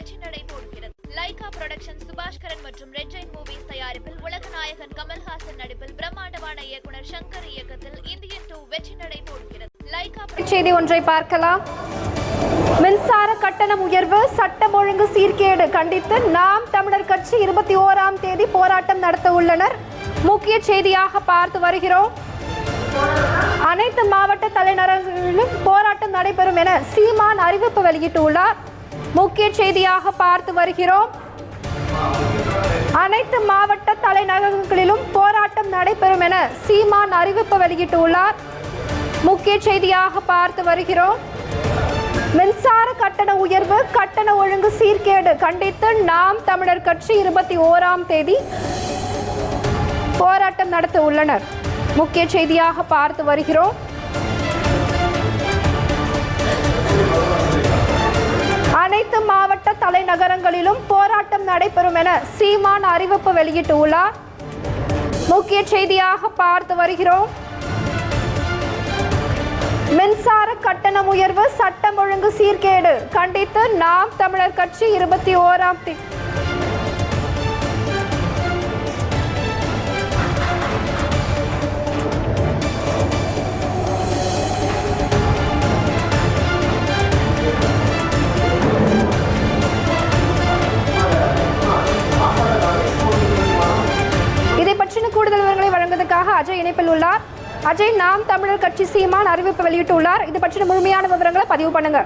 வெற்றி நடை போடுகிறது லைகா புரொடக்ஷன் சுபாஷ்கரன் மற்றும் ரெட் ஜெயின் மூவிஸ் தயாரிப்பில் உலக நாயகன் கமல்ஹாசன் நடிப்பில் பிரம்மாண்டமான இயக்குனர் சங்கர் இயக்கத்தில் இந்தியன் டூ வெற்றி நடை போடுகிறது லைகா செய்தி ஒன்றை பார்க்கலாம். மின்சார கட்டணம் உயர்வு சட்டம் ஒழுங்கு சீர்கேடு கண்டித்து நாம் தமிழர் கட்சி இருபத்தி ஓராம் தேதி போராட்டம் நடத்த உள்ளனர். முக்கிய செய்தியாக பார்த்து வருகிறோம். அனைத்து மாவட்ட தலைநகரங்களிலும் போராட்டம் நடைபெறும் என சீமான் அறிவிப்பு வெளியிட்டுள்ளார். முக்கிய செய்தியாக பார்த்து வருகிறோம். அனைத்து மாவட்ட தலைநகரங்களிலும் போராட்டம் நடைபெறும் என சீமான் அறிவிப்பு வெளியிட்டுள்ளார். முக்கிய செய்தியாக பார்த்து வருகிறோம். மின்சார கட்டண உயர்வு கட்டண ஒழுங்கு சீர்கேடு கண்டித்து நாம் தமிழர் கட்சி இருபத்தி ஓராம் தேதி போராட்டம் நடத்த உள்ளனர். முக்கிய செய்தியாக பார்த்து வருகிறோம். நகரங்களிலும் போராட்டம் நடைபெறும் என சீமான் அறிவிப்பு வெளியிட்டுள்ளார். முக்கிய செய்தியாக பார்த்து வருகிறோம். மின்சார கட்டணம் உயர்வு சட்டம் ஒழுங்கு சீர்கேடு கண்டித்து நாம் தமிழர் கட்சி இருபத்தி ஓராம் தேதி விவரங்களை அஜய் இணைப்பில் உள்ளார். அஜய் நாம் தமிழர் கட்சி சீமான் அறிவிப்பு வெளியிட்டுள்ளார். இது பற்றின முழுமையான விவரங்களை பதிவு பண்ணுங்க.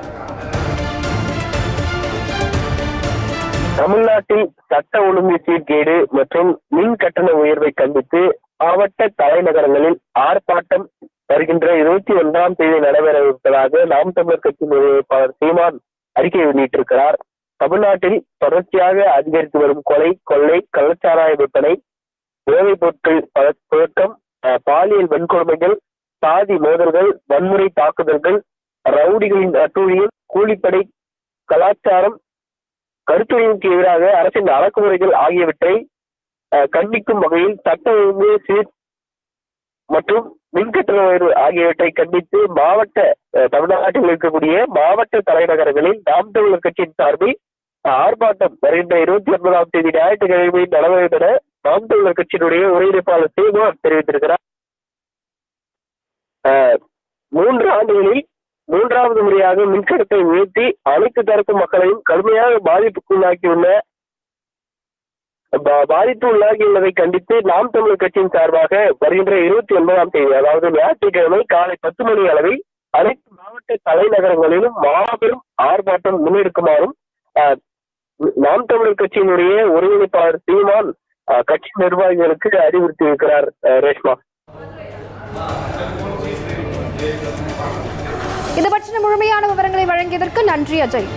தமிழ்நாட்டில் சட்ட ஒழுங்கு சீர்கேடு மற்றும் மின் கட்டண உயர்வை கண்டித்து மாவட்ட தலைநகரங்களில் ஆர்ப்பாட்டம் வருகின்ற இருபத்தி ஒன்றாம் தேதி நடைபெறவிருப்பதாக நாம் தமிழர் கட்சி நிர்வாகிப்பாளர் சீமான் அறிக்கை வெளியிட்டிருக்கிறார். தமிழ்நாட்டில் தொடர்ச்சியாக அதிகரித்து வரும் கொலை கொள்ளை கள்ளச்சாராய விற்பனை போதைப் பொருட்கள் பழக்கம் அஹ், பாலியல் வன்கொடுமைகள் சாதி மோதல்கள் வன்முறை தாக்குதல்கள் ரவுடிகளின் அட்டூழியம் கூலிப்படை கலாச்சாரம் கருத்துரிமைக்கு எதிராக அரசின் அடக்குமுறைகள் ஆகியவற்றை அஹ், கண்டிக்கும் வகையில் சட்ட ஒழுங்கு சீர் மற்றும் மின்கட்டண உயர்வு ஆகியவற்றை கண்டித்து மாவட்ட அஹ், தமிழ்நாட்டில் இருக்கக்கூடிய மாவட்ட தலைநகரங்களில் நாம் தமிழர் கட்சியின் சார்பில் ஆர்ப்பாட்டம் வருகின்ற இருபத்தி ஒன்பதாம் தேதி ஞாயிற்றுக்கிழமை நடவடிக்கை நாம் தமிழர் கட்சியினுடைய ஒருங்கிணைப்பாளர் சீமான் தெரிவித்திருக்கிறார். மூன்று ஆண்டுகளில் மூன்றாவது முறையாக மின்கடத்தை உயர்த்தி அனைத்து தரப்பு மக்களையும் கடுமையாக பாதிப்புக்குள்ளாக்கியுள்ள பா- பாதிப்பு உள்ளாகியுள்ளதை கண்டித்து நாம் தமிழர் கட்சியின் சார்பாக வருகின்ற இருபத்தி ஒன்பதாம் தேதி அதாவது ஞாயிற்றுக்கிழமை காலை பத்து மணி அளவில் அனைத்து மாவட்ட தலைநகரங்களிலும் மாபெரும் ஆர்ப்பாட்டம் முன்னெடுக்குமாறும் நாம் தமிழர் கட்சியினுடைய ஒருங்கிணைப்பாளர் சீமான் கட்சி நிர்வாகிகளுக்கு அறிவுறுத்தி இருக்கிறார் ரேஷ்மா. இது பற்றின முழுமையான விவரங்களை வழங்கியதற்கு நன்றி அஜய்.